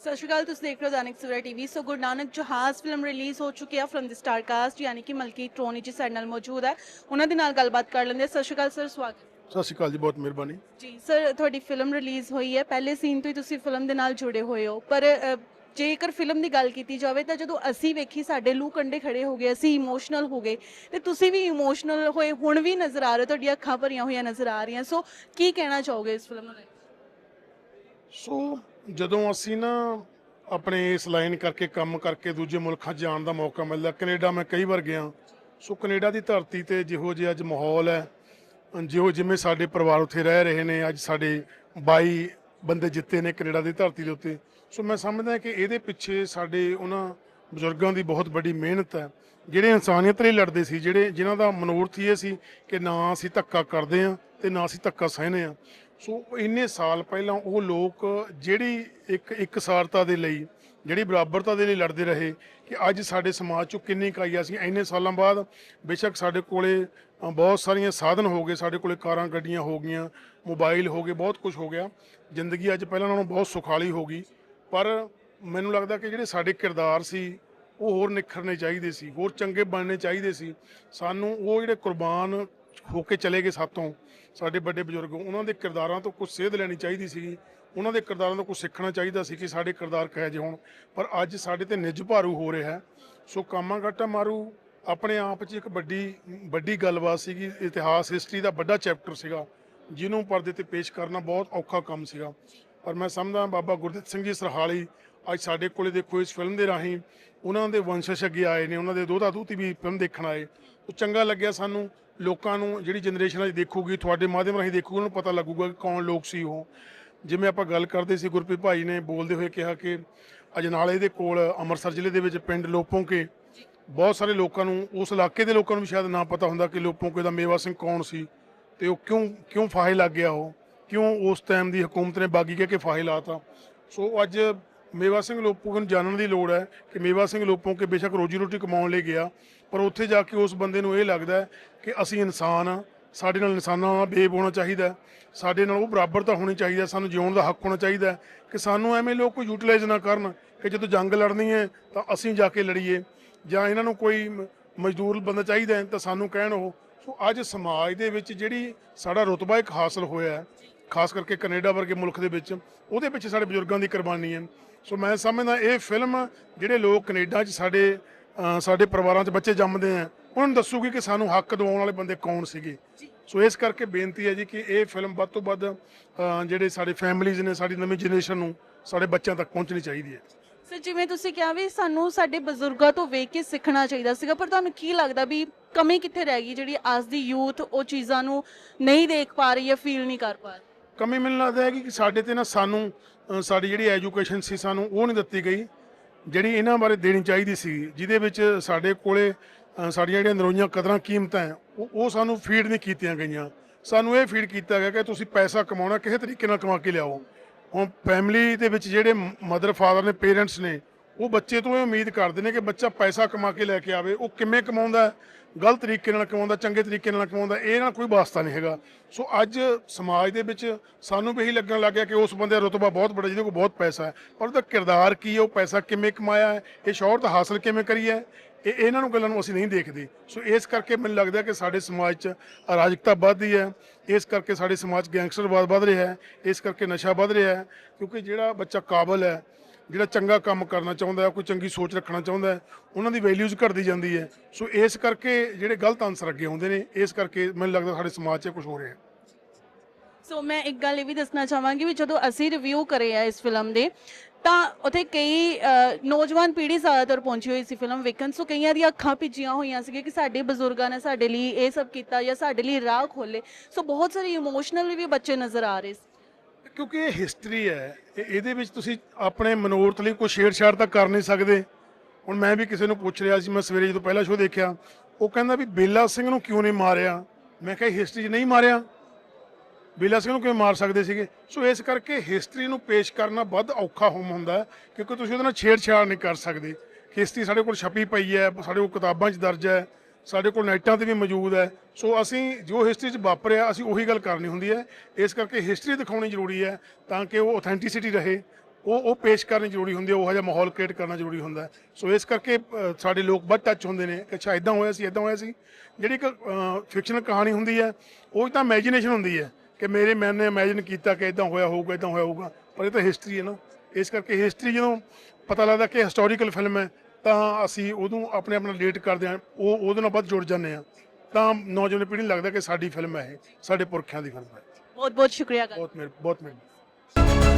ਸਤਿ ਸ਼੍ਰੀ ਅਕਾਲ ਤੁਸੀਂ ਦੇਖ ਰਹੇ ਹੋ Dainik Savera TV. So Guru Nanak Jahaz film release ਹੋ ਚੁੱਕੀ ਹੈ ਫਰਮ ਦੀ ਸਟਾਰ ਕਾਸਟ ਯਾਨੀ ਕਿ ਮਲਕੀ ਟ੍ਰੋਨੀ ਜੀ ਸਾਡੇ ਨਾਲ ਮੌਜੂਦ ਹੈ। ਉਹਨਾਂ ਦੇ ਨਾਲ ਗੱਲਬਾਤ ਕਰ ਲੈਂਦੇ ਹਾਂ। ਸਤਿ ਸ਼੍ਰੀ ਅਕਾਲ ਸਰ ਸਵਾਗਤ। ਸਤਿ ਸ਼੍ਰੀ ਅਕਾਲ ਜੀ ਬਹੁਤ ਮਿਹਰਬਾਨੀ। ਜੀ ਸਰ ਤੁਹਾਡੀ ਫਿਲਮ ਰਿਲੀਜ਼ ਹੋਈ ਹੈ। ਪਹਿਲੇ ਸੀਨ ਤੋਂ ਹੀ ਤੁਸੀਂ ਫਿਲਮ ਦੇ ਨਾਲ ਜੁੜੇ ਹੋਏ ਹੋ। ਪਰ ਅ, ਜੇਕਰ ਫਿਲਮ ਦੀ ਗੱਲ ਕੀਤੀ ਜਾਵੇ ਤਾਂ ਜਦੋਂ ਅਸੀਂ ਵੇਖੀ ਸਾਡੇ ਲੂ ਕੰਡੇ ਖੜੇ ਹੋ ਗਏ ਅਸੀਂ ਇਮੋਸ਼ਨਲ ਹੋ ਗਏ ਤੇ ਤੁਸੀਂ ਵੀ ਇਮੋਸ਼ਨਲ ਹੋਏ ਹੁਣ ਵੀ ਨਜ਼ਰ ਆ ਰਹੇ ਹੋ ਤੁਹਾਡੀਆਂ ਅੱਖਾਂ ਭਰੀਆਂ ਹੋਈਆਂ ਨਜ਼ਰ ਆ ਰਹੀਆਂ। ਸੋ ਕੀ ਕਹਿਣਾ ਚਾਹੋਗੇ ਇਸ ਫਿਲਮ ਨੂੰ ਲੈ ਕੇ? ਸੋ ਜਦੋਂ ਅਸੀਂ ਨਾ ਆਪਣੇ ਇਸ ਲਾਈਨ ਕਰਕੇ ਕੰਮ ਕਰਕੇ ਦੂਜੇ ਮੁਲਕਾਂ 'ਚ ਜਾਣ ਦਾ ਮੌਕਾ ਮਿਲਦਾ ਕੈਨੇਡਾ ਮੈਂ ਕਈ ਵਾਰ ਗਿਆ। ਸੋ ਕੈਨੇਡਾ ਦੀ ਧਰਤੀ ਤੇ ਜਿਹੋ ਜਿਹਾ ਅੱਜ ਮਾਹੌਲ ਹੈ, ਜਿਹੋ ਜਿਵੇਂ ਸਾਡੇ ਪਰਿਵਾਰ ਉੱਥੇ ਰਹਿ ਰਹੇ ਨੇ, ਅੱਜ ਸਾਡੇ 22 ਬੰਦੇ ਜਿੱਤੇ ਨੇ ਕੈਨੇਡਾ ਦੀ ਧਰਤੀ ਦੇ ਉੱਤੇ। ਸੋ ਮੈਂ ਸਮਝਦਾ ਕਿ ਇਹਦੇ ਪਿੱਛੇ ਸਾਡੇ ਉਹਨਾਂ ਬਜ਼ੁਰਗਾਂ ਦੀ ਬਹੁਤ ਵੱਡੀ ਮਿਹਨਤ ਹੈ। ਜਿਹੜੇ ਇਨਸਾਨੀਅਤ ਲਈ ਲੜਦੇ ਸੀ, ਜਿਹੜੇ, ਜਿਨ੍ਹਾਂ ਦਾ ਮਨੋਰਥ ਇਹ ਸੀ ਕਿ ਨਾ ਅਸੀਂ ਧੱਕਾ ਕਰਦੇ ਹਾਂ ਤੇ ਨਾ ਅਸੀਂ ਧੱਕਾ ਸਹਿਨੇ ਹਾਂ। ਸੋ ਇੰਨੇ ਸਾਲ ਪਹਿਲਾਂ ਉਹ ਲੋਕ ਜਿਹੜੀ ਇੱਕ ਇਕਸਾਰਤਾ ਦੇ ਲਈ, ਜਿਹੜੀ ਬਰਾਬਰਤਾ ਦੇ ਲਈ ਲੜਦੇ ਰਹੇ ਕਿ ਅੱਜ ਸਾਡੇ ਸਮਾਜ ਚੋਂ ਕਿੰਨੀ ਕਾਈ ਸੀ ਇੰਨੇ ਸਾਲਾਂ ਬਾਅਦ ਬੇਸ਼ੱਕ ਸਾਡੇ ਕੋਲੇ ਬਹੁਤ ਸਾਰੀਆਂ ਸਾਧਨ ਹੋ ਗਏ, ਸਾਡੇ ਕੋਲੇ ਕਾਰਾਂ ਗੱਡੀਆਂ ਹੋ ਗਈਆਂ, ਮੋਬਾਈਲ ਹੋ ਗਏ, ਬਹੁਤ ਕੁਝ ਹੋ ਗਿਆ। ਜ਼ਿੰਦਗੀ ਅੱਜ ਪਹਿਲਾਂ ਨਾਲੋਂ ਬਹੁਤ ਸੁਖਾਲੀ ਹੋ ਗਈ। ਪਰ ਮੈਨੂੰ ਲੱਗਦਾ ਕਿ ਜਿਹੜੇ ਸਾਡੇ ਕਿਰਦਾਰ ਸੀ, ਉਹ ਹੋਰ ਨਿਖਰਨੇ ਚਾਹੀਦੇ ਸੀ, ਹੋਰ ਚੰਗੇ ਬਣਨੇ ਚਾਹੀਦੇ ਸੀ। ਸਾਨੂੰ ਉਹ ਜਿਹੜੇ ਕੁਰਬਾਨ ਹੋ ਕੇ ਚਲੇ ਗਏ ਸਾਤੋਂ। ਸਾਡੇ ਵੱਡੇ ਬਜ਼ੁਰਗ, ਉਹਨਾਂ ਦੇ ਕਿਰਦਾਰਾਂ ਤੋਂ ਕੁਝ ਸੇਧ ਲੈਣੀ ਚਾਹੀਦੀ ਸੀ ਉਹਨਾਂ ਦੇ ਕਿਰਦਾਰਾਂ ਤੋਂ ਕੁਝ ਸਿੱਖਣਾ ਚਾਹੀਦਾ ਸੀ ਕਿ ਸਾਡੇ ਕਿਰਦਾਰ ਕਿਹੋ ਜਿਹੇ ਹੋਣ। ਪਰ ਅੱਜ ਸਾਡੇ ਤੇ ਨਿੱਜ ਭਾਰੂ ਹੋ ਰਿਹਾ ਹੈ। ਸੋ ਕਾਮਾਗਾਟਾ ਮਾਰੂ, ਆਪਣੇ ਆਪ 'ਚ ਇੱਕ ਵੱਡੀ ਵੱਡੀ ਗੱਲਬਾਤ ਸੀਗੀ। ਇਤਿਹਾਸ ਹਿਸਟਰੀ ਦਾ ਵੱਡਾ ਚੈਪਟਰ ਸੀਗਾ, ਜਿਹਨੂੰ ਪਰਦੇ ਤੇ ਪੇਸ਼ ਕਰਨਾ ਬਹੁਤ ਔਖਾ ਕੰਮ ਸੀਗਾ। ਪਰ ਮੈਂ ਸਮਝਦਾ ਬਾਬਾ ਗੁਰਦਿੱਤ ਸਿੰਘ ਜੀ ਸਰਹਾਲੀ ਅੱਜ ਸਾਡੇ ਕੋਲੇ ਦੇਖੋ ਇਸ ਫਿਲਮ ਦੇ ਰਾਹੀਂ ਉਹਨਾਂ ਦੇ ਵੰਸ਼ਜ ਅੱਗੇ ਆਏ ਨੇ, ਉਹਨਾਂ ਦੇ ਦੋਹਤਾ ਦੋਤੀ ਵੀ ਫਿਲਮ ਦੇਖਣ ਆਏ। ਉਹ ਚੰਗਾ ਲੱਗਿਆ ਸਾਨੂੰ, ਲੋਕਾਂ ਨੂੰ, ਜਿਹੜੀ ਜਨਰੇਸ਼ਨ ਅੱਜ ਦੇਖੂਗੀ, ਤੁਹਾਡੇ ਮਾਧਿਅਮ ਰਾਹੀਂ ਦੇਖੂਗੀ, ਉਹਨੂੰ ਪਤਾ ਲੱਗੂਗਾ ਕਿ ਕੌਣ ਲੋਕ ਸੀ ਉਹ। ਜਿਵੇਂ ਆਪਾਂ ਗੱਲ ਕਰਦੇ ਸੀ, ਗੁਰਪ੍ਰੀਤ ਭਾਈ ਨੇ ਬੋਲਦੇ ਹੋਏ ਕਿਹਾ ਕਿ ਅਜਨਾਲੇ ਦੇ ਕੋਲ ਅੰਮ੍ਰਿਤਸਰ ਜ਼ਿਲ੍ਹੇ ਦੇ ਵਿੱਚ ਪਿੰਡ ਲੋਪੋਂਕੇ, ਬਹੁਤ ਸਾਰੇ ਲੋਕਾਂ ਨੂੰ, ਉਸ ਇਲਾਕੇ ਦੇ ਲੋਕਾਂ ਨੂੰ ਵੀ ਸ਼ਾਇਦ ਨਾ ਪਤਾ ਹੁੰਦਾ ਕਿ ਲੋਪੋਂਕੇ ਦਾ ਮੇਵਾ ਸਿੰਘ ਕੌਣ ਸੀ ਤੇ ਉਹ ਕਿਉਂ ਕਿਉਂ ਫਾਹੇ ਲੱਗ ਗਿਆ ਉਹ? ਕਿਉਂ ਉਸ ਟਾਈਮ ਦੀ ਹਕੂਮਤ ਨੇ ਬਾਗੀ ਕਹਿ ਕੇ ਫਾਹੇ ਲਾਤਾ ਸੋ ਅੱਜ ਮੇਵਾ ਸਿੰਘ ਲੋਪੋਂਕੇ ਨੂੰ ਜਾਣਨ ਦੀ ਲੋੜ ਹੈ ਕਿ ਮੇਵਾ ਸਿੰਘ ਲੋਪੋ ਲੋਪੋਂਕੇ ਬੇਸ਼ੱਕ ਰੋਜੀ ਰੋਟੀ ਕਮਾਉਣ ਲਈ ਗਿਆ, ਪਰ ਉੱਥੇ ਜਾ ਕੇ ਉਸ ਬੰਦੇ ਨੂੰ ਇਹ ਲੱਗਦਾ ਕਿ ਅਸੀਂ ਇਨਸਾਨ ਹਾਂ, ਸਾਡੇ ਨਾਲ ਇਨਸਾਨਾਂ ਨਾਲ ਬੇਬ ਹੋਣਾ ਚਾਹੀਦਾ ਸਾਡੇ ਨਾਲ ਉਹ ਬਰਾਬਰਤਾ ਹੋਣੀ ਚਾਹੀਦੀ ਹੈ, ਸਾਨੂੰ ਜਿਉਣ ਦਾ ਹੱਕ ਹੋਣਾ ਚਾਹੀਦਾ ਕਿ ਸਾਨੂੰ ਐਵੇਂ ਲੋਕ ਕੋਈ ਯੂਟਿਲਾਈਜ਼ ਨਾ ਕਰਨ ਕਿ ਜਦੋਂ ਜੰਗ ਲੜਨੀ ਹੈ ਤਾਂ ਅਸੀਂ ਜਾ ਕੇ ਲੜੀਏ ਜਾਂ ਇਹਨਾਂ ਨੂੰ ਕੋਈ ਮ- ਮਜ਼ਦੂਰ ਬੰਦਾ ਚਾਹੀਦਾ ਤਾਂ ਸਾਨੂੰ ਕਹਿਣ ਉਹ। ਸੋ ਅੱਜ ਸਮਾਜ ਦੇ ਵਿੱਚ ਜਿਹੜੀ ਸਾਡਾ ਰੁਤਬਾ ਇੱਕ ਹਾਸਲ ਹੋਇਆ ਹੈ, ਖਾਸ ਕਰਕੇ ਕੈਨੇਡਾ ਵਰਗੇ ਮੁਲਕ ਦੇ ਵਿੱਚ, ਉਹਦੇ ਪਿੱਛੇ ਸਾਡੇ ਬਜ਼ੁਰਗਾਂ ਦੀ ਕੁਰਬਾਨੀ ਹੈ। ਸੋ ਮੈਂ ਸਮਝਦਾ ਇਹ ਫਿਲਮ ਜਿਹੜੇ ਲੋਕ ਕੈਨੇਡਾ 'ਚ ਸਾਡੇ ਸਾਡੇ ਪਰਿਵਾਰਾਂ 'ਚ ਬੱਚੇ ਜੰਮਦੇ ਆ ਉਹਨਾਂ ਨੂੰ ਦੱਸੂਗੀ ਕਿ ਸਾਨੂੰ ਹੱਕ ਦਿਵਾਉਣ ਵਾਲੇ ਬੰਦੇ ਕੌਣ ਸੀਗੇ। ਸੋ ਇਸ ਕਰਕੇ ਬੇਨਤੀ ਹੈ ਜੀ ਕਿ ਇਹ ਫਿਲਮ ਵੱਧ ਤੋਂ ਵੱਧ ਜਿਹੜੇ ਸਾਡੇ ਫੈਮਿਲੀਜ਼ ਨੇ ਸਾਡੀ ਨਵੀਂ ਜਨਰੇਸ਼ਨ ਨੂੰ ਸਾਡੇ ਬੱਚਿਆਂ ਤੱਕ ਪਹੁੰਚਣੀ ਚਾਹੀਦੀ ਹੈ। ਸਰ ਜਿਵੇਂ ਤੁਸੀਂ ਕਿਹਾ ਵੀ ਸਾਨੂੰ ਸਾਡੇ ਬਜ਼ੁਰਗਾਂ ਤੋਂ ਵੇਖ ਕੇ ਸਿੱਖਣਾ ਚਾਹੀਦਾ ਸੀਗਾ ਪਰ ਤੁਹਾਨੂੰ ਕੀ ਲੱਗਦਾ ਵੀ ਕਮੀ ਕਿੱਥੇ ਰਹਿ ਗਈ ਜਿਹੜੀ ਅੱਜ ਦੀ ਯੂਥ ਉਹ ਚੀਜ਼ਾਂ ਨੂੰ ਨਹੀਂ ਦੇਖ ਪਾ ਰਹੀ ਜਾਂ ਫੀਲ ਨਹੀਂ ਕਰ ਪਾ ਰਹੀ? ਕਮੀ ਮੈਨੂੰ ਲੱਗਦਾ ਹੈ ਕਿ ਸਾਡੇ ਤੇ ਨਾ ਸਾਨੂੰ ਅ, ਸਾਡੀ ਜਿਹੜੀ ਐਜੂਕੇਸ਼ਨ ਸੀ ਸਾਨੂੰ ਉਹ ਨਹੀਂ ਦਿੱਤੀ ਗਈ ਜਿਹੜੀ ਇਹਨਾਂ ਬਾਰੇ ਦੇਣੀ ਚਾਹੀਦੀ ਸੀ ਜਿਹਦੇ ਵਿੱਚ ਸਾਡੇ ਕੋਲੇ ਅ, ਸਾਡੀਆਂ ਜਿਹੜੀਆਂ ਨਰੋਈਆਂ ਕਦਰਾਂ ਕੀਮਤਾਂ ਹੈ ਉਹ ਉਹ ਸਾਨੂੰ ਫੀਡ ਨਹੀਂ ਕੀਤੀਆਂ ਗਈਆਂ। ਸਾਨੂੰ ਇਹ ਫੀਡ ਕੀਤਾ ਗਿਆ ਕਿ ਤੁਸੀਂ ਪੈਸਾ ਕਮਾਉਣਾ ਕਿਸੇ ਤਰੀਕੇ ਨਾਲ ਕਮਾ ਕੇ ਲਿਆਓ। ਹੁਣ ਫੈਮਿਲੀ ਦੇ ਵਿੱਚ ਜਿਹੜੇ ਮਦਰ ਫਾਦਰ ਨੇ ਪੇਰੈਂਟਸ ਨੇ ਉਹ ਬੱਚੇ ਤੋਂ ਇਹ ਉਮੀਦ ਕਰਦੇ ਨੇ ਕਿ ਬੱਚਾ ਪੈਸਾ ਕਮਾ ਕੇ ਲੈ ਕੇ ਆਵੇ, ਉਹ ਕਿਵੇਂ ਕਮਾਉਂਦਾ ਗਲਤ ਤਰੀਕੇ ਨਾਲ ਕਮਾਉਂਦਾ, ਚੰਗੇ ਤਰੀਕੇ ਨਾਲ ਕਮਾਉਂਦਾ, ਇਹ ਨਾਲ ਕੋਈ ਵਾਸਤਾ ਨਹੀਂ ਹੈਗਾ। ਸੋ ਅੱਜ ਸਮਾਜ ਦੇ ਵਿੱਚ ਸਾਨੂੰ ਵੀ ਇਹੀ ਲੱਗਣ ਲੱਗ ਗਿਆ ਕਿ ਉਸ ਬੰਦੇ ਦਾ ਰੁਤਬਾ ਬਹੁਤ ਵੱਡਾ ਜਿਹਦੇ ਕੋਲ ਬਹੁਤ ਪੈਸਾ ਹੈ। ਪਰ ਉਹਦਾ ਕਿਰਦਾਰ ਕੀ ਹੈ, ਉਹ ਪੈਸਾ ਕਿਵੇਂ ਕਮਾਇਆ ਹੈ, ਇਹ ਸ਼ੌਹਰਤ ਹਾਸਲ ਕਿਵੇਂ ਕਰੀ ਹੈ, ਇਹ ਇਹਨਾਂ ਨੂੰ ਗੱਲਾਂ ਨੂੰ ਅਸੀਂ ਨਹੀਂ ਦੇਖਦੇ। ਸੋ ਇਸ ਕਰਕੇ ਮੈਨੂੰ ਲੱਗਦਾ ਕਿ ਸਾਡੇ ਸਮਾਜ 'ਚ ਅਰਾਜਕਤਾ ਵੱਧਦੀ ਹੈ, ਇਸ ਕਰਕੇ ਸਾਡੇ ਸਮਾਜ 'ਚ ਗੈਂਗਸਟਰਵਾਦ ਵੱਧ ਰਿਹਾ ਹੈ, ਇਸ ਕਰਕੇ ਨਸ਼ਾ ਵੱਧ ਰਿਹਾ ਹੈ, ਕਿਉਂਕਿ ਜਿਹੜਾ ਬੱਚਾ ਕਾਬਲ ਹੈ ਜਿਹੜਾ ਚੰਗਾ ਕੰਮ ਕਰਨਾ ਚਾਹੁੰਦਾ ਹੈ, ਕੋਈ ਚੰਗੀ ਸੋਚ ਰੱਖਣਾ ਚਾਹੁੰਦਾ ਹੈ, ਉਹਨਾਂ ਦੀ ਵੈਲਿਊਜ਼ ਘਟਦੀ ਜਾਂਦੀ ਹੈ। ਸੋ ਇਸ ਕਰਕੇ ਜਿਹੜੇ ਗਲਤ ਆਨਸਰ ਅੱਗੇ ਆਉਂਦੇ ਨੇ, ਇਸ ਕਰਕੇ ਮੈਨੂੰ ਲੱਗਦਾ ਸਾਡੇ ਸਮਾਜ 'ਚ ਕੁਝ ਹੋ ਰਿਹਾ ਹੈ। ਸੋ ਮੈਂ ਇੱਕ ਗੱਲ ਇਹ ਵੀ ਦੱਸਣਾ ਚਾਹਾਂਗੀ ਵੀ ਜਦੋਂ ਅਸੀਂ ਰਿਵਿਊ ਕਰੇ ਆ ਇਸ ਫਿਲਮ ਦੇ, ਤਾਂ ਉੱਥੇ ਕਈ ਨੌਜਵਾਨ ਪੀੜ੍ਹੀ ਜ਼ਿਆਦਾਤਰ ਪਹੁੰਚੀ ਹੋਈ ਸੀ ਫਿਲਮ ਵੇਖਣ। ਸੋ ਕਈਆਂ ਦੀਆਂ ਅੱਖਾਂ ਭਿੱਜੀਆਂ ਹੋਈਆਂ ਸੀ ਕਿ ਸਾਡੇ ਬਜ਼ੁਰਗਾਂ ਨੇ ਸਾਡੇ ਲਈ ਇਹ ਸਭ ਕੀਤਾ ਜਾਂ ਸਾਡੇ ਲਈ ਰਾਹ ਖੋਲੇ ਸੋ ਬਹੁਤ ਸਾਰੇ ਇਮੋਸ਼ਨਲ ਵੀ ਬੱਚੇ ਨਜ਼ਰ ਆ ਰਹੇ ਸੀ। ਕਿਉਂਕਿ ਇਹ ਹਿਸਟਰੀ ਹੈ ਇਹ- ਇਹਦੇ ਵਿੱਚ ਤੁਸੀਂ ਆਪਣੇ ਮਨੋਰਥ ਲਈ ਕੋਈ ਛੇੜਛਾੜ ਤਾਂ ਕਰ ਨਹੀਂ ਸਕਦੇ। ਹੁਣ ਮੈਂ ਵੀ ਕਿਸੇ ਨੂੰ ਪੁੱਛ ਰਿਹਾ ਸੀ ਮੈਂ ਸਵੇਰੇ ਜਦੋਂ ਪਹਿਲਾ ਸ਼ੋਅ ਦੇਖਿਆ ਉਹ ਕਹਿੰਦਾ ਵੀ ਬੇਲਾ ਸਿੰਘ ਨੂੰ ਕਿਉਂ ਨਹੀਂ ਮਾਰਿਆ? ਮੈਂ ਕਿਹਾ ਹਿਸਟਰੀ 'ਚ ਨਹੀਂ ਮਾਰਿਆ। ਬੇਲਾ ਸਿੰਘ ਨੂੰ ਕਿਵੇਂ ਮਾਰ ਸਕਦੇ ਸੀਗੇ? ਸੋ ਇਸ ਕਰਕੇ ਹਿਸਟਰੀ ਨੂੰ ਪੇਸ਼ ਕਰਨਾ ਵੱਧ ਔਖਾ ਹੋਮ ਹੁੰਦਾ ਹੈ, ਕਿਉਂਕਿ ਤੁਸੀਂ ਉਹਦੇ ਨਾਲ ਛੇੜਛਾੜ ਨਹੀਂ ਕਰ ਸਕਦੇ। ਹਿਸਟਰੀ ਸਾਡੇ ਕੋਲ ਛਪੀ ਪਈ ਹੈ ਸਾਡੇ ਕੋਲ ਕਿਤਾਬਾਂ 'ਚ ਦਰਜ ਹੈ। ਸਾਡੇ ਕੋਲ ਨਾਈਟਾਂ ਤੇ ਵੀ ਮੌਜੂਦ ਹੈ। ਸੋ ਅਸੀਂ ਜੋ ਹਿਸਟਰੀ 'ਚ ਵਾਪਰਿਆ, ਅਸੀਂ ਉਹੀ ਗੱਲ ਕਰਨੀ ਹੁੰਦੀ ਹੈ। ਇਸ ਕਰਕੇ ਹਿਸਟਰੀ ਦਿਖਾਉਣੀ ਜ਼ਰੂਰੀ ਹੈ ਤਾਂ ਕਿ ਉਹ ਆਥੈਂਟਿਸਿਟੀ ਰਹੇ। ਉਹ ਉਹ ਪੇਸ਼ ਕਰਨੀ ਜ਼ਰੂਰੀ ਹੁੰਦੀ ਹੈ, ਉਹ ਜਿਹਾ ਮਾਹੌਲ ਕ੍ਰੀਏਟ ਕਰਨਾ ਜ਼ਰੂਰੀ ਹੁੰਦਾ ਸੋ ਇਸ ਕਰਕੇ ਸਾਡੇ ਲੋਕ ਵੱਧ ਟੱਚ ਹੁੰਦੇ ਨੇ ਕਿ ਅੱਛਾ ਇਦਾਂ ਹੋਇਆ ਸੀ ਇਦਾਂ ਹੋਇਆ ਸੀ। ਜਿਹੜੀ ਇੱਕ ਫਿਕਸ਼ਨਲ ਕਹਾਣੀ ਹੁੰਦੀ ਹੈ, ਉਹ ਤਾਂ ਇਮੇਜਿਨੇਸ਼ਨ ਹੁੰਦੀ ਹੈ ਕਿ ਮੇਰੇ ਮਨ ਨੇ ਇਮੇਜਿਨ ਕੀਤਾ ਕਿ ਇਦਾਂ ਹੋਇਆ ਹੋਊਗਾ ਇਦਾਂ ਹੋਇਆ ਹੋਊਗਾ। ਪਰ ਇਹ ਤਾਂ ਹਿਸਟਰੀ ਹੈ ਨਾ। ਇਸ ਕਰਕੇ ਹਿਸਟਰੀ ਜਦੋਂ ਪਤਾ ਲੱਗਦਾ ਕਿ ਹਿਸਟੋਰੀਕਲ ਫਿਲਮ ਹੈ ਤਾਂ ਅਸੀਂ ਉਹਨੂੰ ਆਪਣੇ ਆਪ ਨਾਲ ਰਿਲੇਟ ਕਰਦੇ ਹਾਂ ਉਹ ਉਹਦੇ ਨਾਲ ਵੱਧ ਜੁੜ ਜਾਂਦੇ ਹਾਂ। ਤਾਂ ਨੌਜਵਾਨ ਪੀੜ੍ਹੀ ਨੂੰ ਲੱਗਦਾ ਕਿ ਸਾਡੀ ਫਿਲਮ ਹੈ ਇਹ ਸਾਡੇ ਪੁਰਖਿਆਂ ਦੀ ਫਿਲਮ ਹੈ। ਬਹੁਤ ਬਹੁਤ ਸ਼ੁਕਰੀਆ। ਬਹੁਤ ਮਿਹਰ ਬਹੁਤ ਮਿਹਰਬਾਨੀ